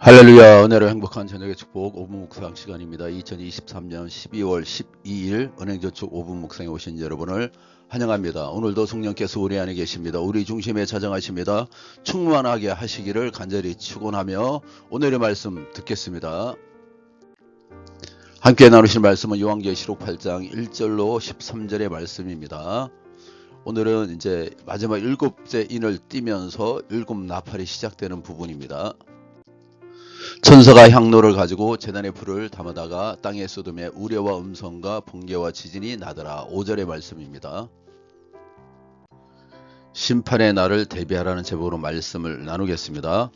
할렐루야 은혜로 행복한 저녁의 축복 5분 묵상 시간입니다. 2023년 12월 12일 은행저축 5분 묵상에 오신 여러분을 환영합니다. 오늘도 성령께서 우리 안에 계십니다. 우리 중심에 자정하십니다. 충만하게 하시기를 간절히 축원하며 오늘의 말씀 듣겠습니다. 함께 나누실 말씀은 요한계시록 8장 1절로 13절의 말씀입니다. 오늘은 이제 마지막 일곱째 인을 띄면서 일곱 나팔이 시작되는 부분입니다. 천사가 향로를 가지고 재단의 불을 담아다가 땅에 쏟음에 우려와 음성과 번개와 지진이 나더라. 5절의 말씀입니다. 심판의 날을 대비하라는 제목으로 말씀을 나누겠습니다.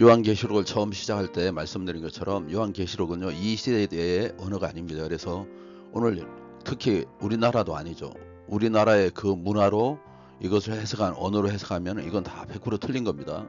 요한계시록을 처음 시작할 때 말씀드린 것처럼 요한계시록은요 이 시대의 언어가 아닙니다. 그래서 오늘 특히 우리나라도 아니죠. 우리나라의 그 문화로 이것을 해석한 언어로 해석하면 이건 다 100% 틀린 겁니다.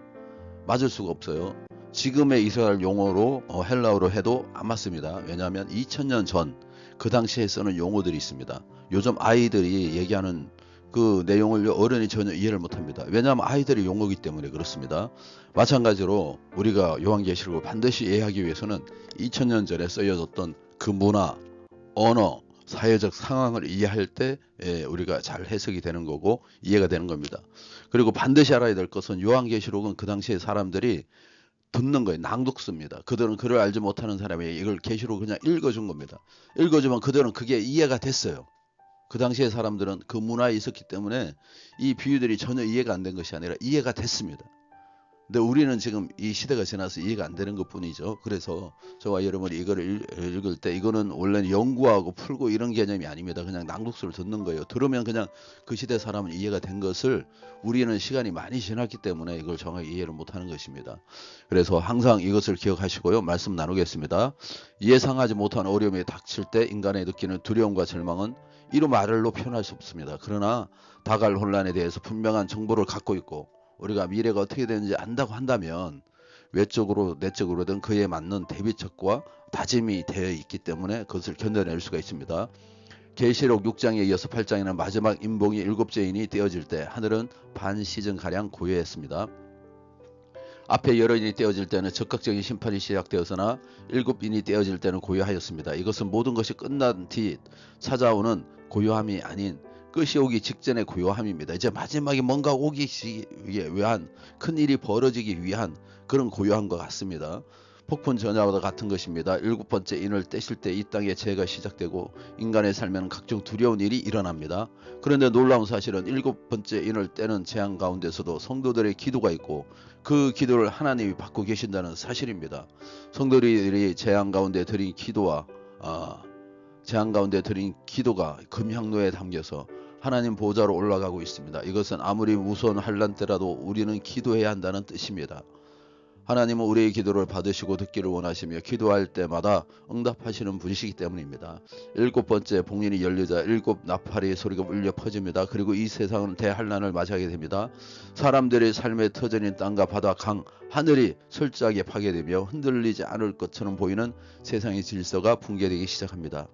맞을 수가 없어요. 지금의 이스라엘 용어로 어, 헬라어로 해도 안 맞습니다. 왜냐하면 2000년 전 그 당시에 쓰는 용어들이 있습니다. 요즘 아이들이 얘기하는 그 내용을 어른이 전혀 이해를 못합니다. 왜냐하면 아이들의 용어이기 때문에 그렇습니다. 마찬가지로 우리가 요한계시록을 반드시 이해하기 위해서는 2000년 전에 쓰여졌던 그 문화, 언어, 사회적 상황을 이해할 때 예, 우리가 잘 해석이 되는 거고 이해가 되는 겁니다. 그리고 반드시 알아야 될 것은 요한계시록은 그 당시에 사람들이 듣는 거예요. 낭독습니다. 그들은 글을 알지 못하는 사람이 이걸 계시로 그냥 읽어준 겁니다. 읽어주면 그들은 그게 이해가 됐어요. 그 당시에 사람들은 그 문화에 있었기 때문에 이 비유들이 전혀 이해가 안 된 것이 아니라 이해가 됐습니다. 근데 우리는 지금 이 시대가 지나서 이해가 안 되는 것 뿐이죠. 그래서 저와 여러분이 이거를 읽을 때 이거는 원래는 연구하고 풀고 이런 개념이 아닙니다. 그냥 낭독서를 듣는 거예요. 들으면 그냥 그 시대 사람은 이해가 된 것을 우리는 시간이 많이 지났기 때문에 이걸 정확히 이해를 못하는 것입니다. 그래서 항상 이것을 기억하시고요. 말씀 나누겠습니다. 예상하지 못한 어려움이 닥칠 때 인간의 느끼는 두려움과 절망은 이루 말로 표현할 수 없습니다. 그러나 다갈 혼란에 대해서 분명한 정보를 갖고 있고 우리가 미래가 어떻게 되는지 안다고 한다면 외적으로 내적으로든 그에 맞는 대비책과 다짐이 되어 있기 때문에 그것을 견뎌낼 수가 있습니다. 계시록 6장에 이어서 8장에는 마지막 인봉이 일곱째 인이 떼어질 때 하늘은 반 시즌 가량 고요했습니다. 앞에 여러 인이 떼어질 때는 적극적인 심판이 시작되었으나 일곱 인이 떼어질 때는 고요하였습니다. 이것은 모든 것이 끝난 뒤 찾아오는 고요함이 아닌 끝이 오기 직전의 고요함입니다. 이제 마지막에 뭔가 오기 위한 큰 일이 벌어지기 위한 그런 고요한 것 같습니다. 폭풍 전야와 같은 것입니다. 일곱 번째 인을 떼실 때 이 땅에 재가 시작되고 인간의 삶에는 각종 두려운 일이 일어납니다. 그런데 놀라운 사실은 일곱 번째 인을 떼는 재앙 가운데서도 성도들의 기도가 있고 그 기도를 하나님이 받고 계신다는 사실입니다. 성도들이 재앙 가운데 드린 기도와 어, 재앙 가운데 드린 기도가 금향로에 담겨서 하나님 보좌로 올라가고 있습니다. 이것은 아무리 무서운 환란 때라도 우리는 기도해야 한다는 뜻입니다. 하나님은 우리의 기도를 받으시고 듣기를 원하시며 기도할 때마다 응답하시는 분이시기 때문입니다. 일곱 번째 봉인이 열리자 일곱 나팔의 소리가 울려 퍼집니다. 그리고 이 세상은 대환란을 맞이하게 됩니다. 사람들의 삶의 터전인 땅과 바다, 강, 하늘이 철저하게 파괴되며 흔들리지 않을 것처럼 보이는 세상의 질서가 붕괴되기 시작합니다.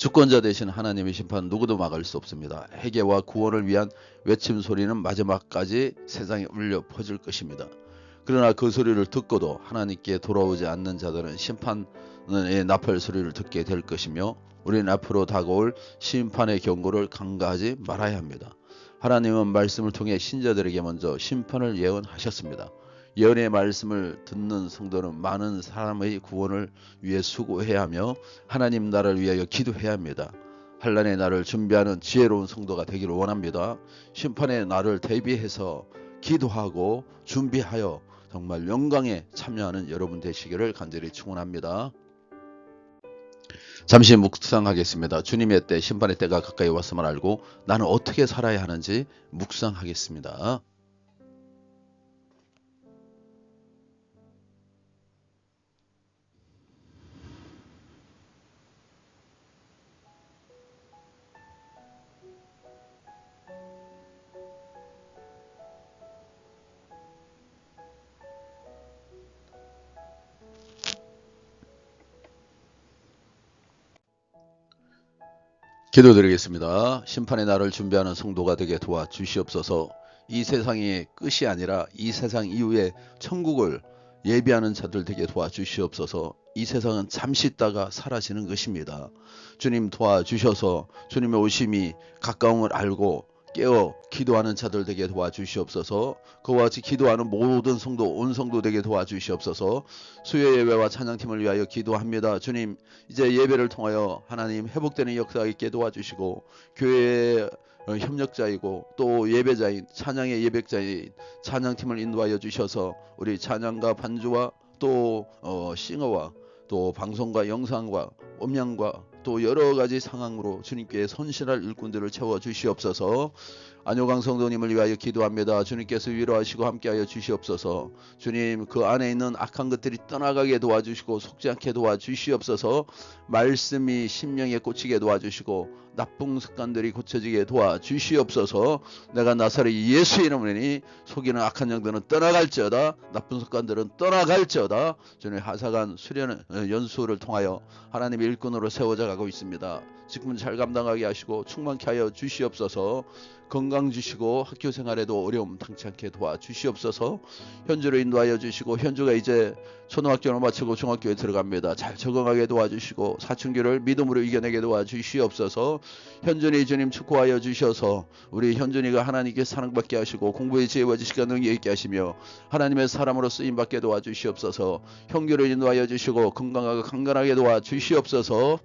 주권자 대신 하나님의 심판 누구도 막을 수 없습니다. 해계와 구원을 위한 외침 소리는 마지막까지 세상에 울려 퍼질 것입니다. 그러나 그 소리를 듣고도 하나님께 돌아오지 않는 자들은 심판의 나팔 소리를 듣게 될 것이며 우리는 앞으로 다가올 심판의 경고를 간과하지 말아야 합니다. 하나님은 말씀을 통해 신자들에게 먼저 심판을 예언하셨습니다. 예언의 말씀을 듣는 성도는 많은 사람의 구원을 위해 수고해야 하며 하나님 나라를 위하여 기도해야 합니다. 환란의 날을 준비하는 지혜로운 성도가 되기를 원합니다. 심판의 날을 대비해서 기도하고 준비하여 정말 영광에 참여하는 여러분 되시기를 간절히 축원합니다. 잠시 묵상하겠습니다. 주님의 때 심판의 때가 가까이 왔음을 알고 나는 어떻게 살아야 하는지 묵상하겠습니다. 기도드리겠습니다. 심판의 날을 준비하는 성도가 되게 도와 주시옵소서. 이 세상의 끝이 아니라 이 세상 이후에 천국을 예비하는 자들 되게 도와주시옵소서. 이 세상은 잠시 있다가 사라지는 것입니다. 주님 도와주셔서 주님의 오심이 가까움을 알고 깨어 기도하는 자들 되게 도와주시옵소서. 그와 같이 기도하는 모든 성도 온 성도 되게 도와주시옵소서. 수요 예배와 찬양팀을 위하여 기도합니다. 주님 이제 예배를 통하여 하나님 회복되는 역사 있게 도와주시고 교회의 어, 협력자이고 또 예배자인 찬양의 예배자인 찬양팀을 인도하여 주셔서 우리 찬양과 반주와 또 어, 싱어와 또 방송과 영상과 음향과 또 여러 가지 상황으로 주님께 선실할 일꾼들을 채워 주시옵소서. 안효강 성도님을 위하여 기도합니다. 주님께서 위로하시고 함께하여 주시옵소서. 주님 그 안에 있는 악한 것들이 떠나가게 도와주시고 속지 않게 도와주시옵소서. 말씀이 심령에 꽂히게 도와주시고 나쁜 습관들이 고쳐지게 도와주시옵소서. 내가 나사렛 예수 이름으니 속이는 악한 영들은 떠나갈지어다. 나쁜 습관들은 떠나갈지어다. 주님 하사관 수련 어, 연수를 통하여 하나님의 일꾼으로 세워져 가고 있습니다. 직분 잘 감당하게 하시고 충만케 하여 주시옵소서. 건강 주시고 학교 생활에도 어려움 당치 않게 도와주시옵소서. 현주로 인도하여 주시고 현주가 이제 초등학교를 마치고 중학교에 들어갑니다. 잘 적응하게 도와주시고 사춘기를 믿음으로 이겨내게 도와주시옵소서. 현준이 주님 축복하여 주셔서 우리 현준이가 하나님께 사랑받게 하시고 공부의 지혜와 지식과 능력 있게 하시며 하나님의 사람으로 쓰임 받게 도와주시옵소서. 형교를 인도하여 주시고 건강하고 강건하게 도와주시옵소서.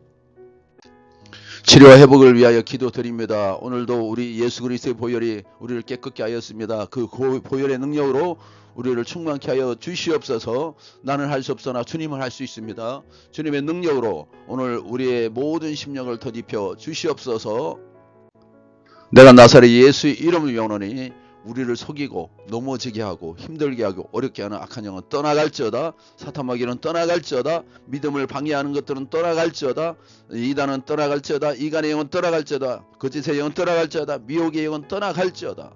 치료와 회복을 위하여 기도드립니다. 오늘도 우리 예수 그리스도의 보혈이 우리를 깨끗게 하였습니다. 그 고- 보혈의 능력으로 우리를 충만케 하여 주시옵소서. 나는 할 수 없으나 주님은 할 수 있습니다. 주님의 능력으로 오늘 우리의 모든 심령을 더딥혀 주시옵소서. 내가 나사렛 예수의 이름을 영원히 우리를 속이고 넘어지게 하고 힘들게 하고 어렵게 하는 악한 영은 떠나갈지어다. 사탄마귀는 떠나갈지어다. 믿음을 방해하는 것들은 떠나갈지어다. 이단은 떠나갈지어다. 이간의 영은 떠나갈지어다. 거짓의 영은 떠나갈지어다. 미혹의 영은 떠나갈지어다.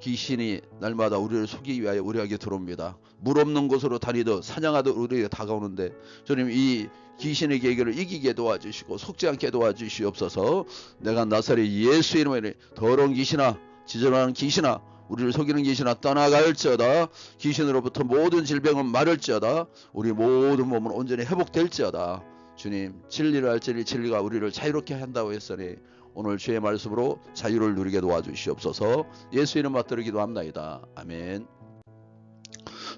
귀신이 날마다 우리를 속이기 위하여 우리에게 들어옵니다. 물 없는 곳으로 다니듯 사냥하듯 우리에게 다가오는데 주님 이 귀신의 계계를 이기게 도와주시고 속지 않게 도와주시옵소서. 내가 나사렛 예수 이름으로 더러운 귀신아 지저분한 귀신아 우리를 속이는 귀신아 떠나갈지어다. 귀신으로부터 모든 질병은 마를지어다. 우리 모든 몸은 온전히 회복될지어다. 주님 진리를 알 진리 진리가 우리를 자유롭게 한다고 했으니 오늘 주의 말씀으로 자유를 누리게 도와주시옵소서. 예수 이름 받들어 기도합나이다. 아멘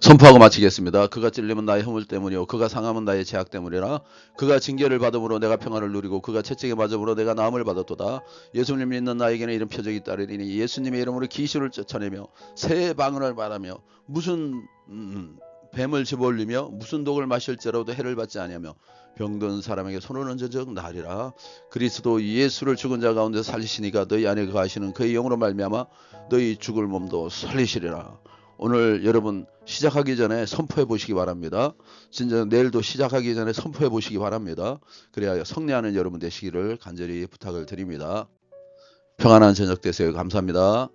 선포하고 마치겠습니다. 그가 찔림은 나의 허물 때문이요 그가 상함은 나의 죄악 때문이라 그가 징계를 받음으로 내가 평안을 누리고 그가 채찍에 맞음으로 내가 나음을 받았도다. 예수님 믿는 나에게는 이런 표적이 따르리니 예수님의 이름으로 귀신을 쫓아내며 새 방언을 말하며 무슨 음, 뱀을 집어올리며 무슨 독을 마실지라도 해를 받지 아니하며 병든 사람에게 손을 얹어적 나리라 그리스도 예수를 죽은 자 가운데 살리시니까 너희 안에 거하시는 그의 영으로 말미암아 너희 죽을 몸도 살리시리라 오늘 여러분 시작하기 전에 선포해 보시기 바랍니다. 진짜 내일도 시작하기 전에 선포해 보시기 바랍니다. 그래야 성례하는 여러분 되시기를 간절히 부탁을 드립니다. 평안한 저녁 되세요. 감사합니다.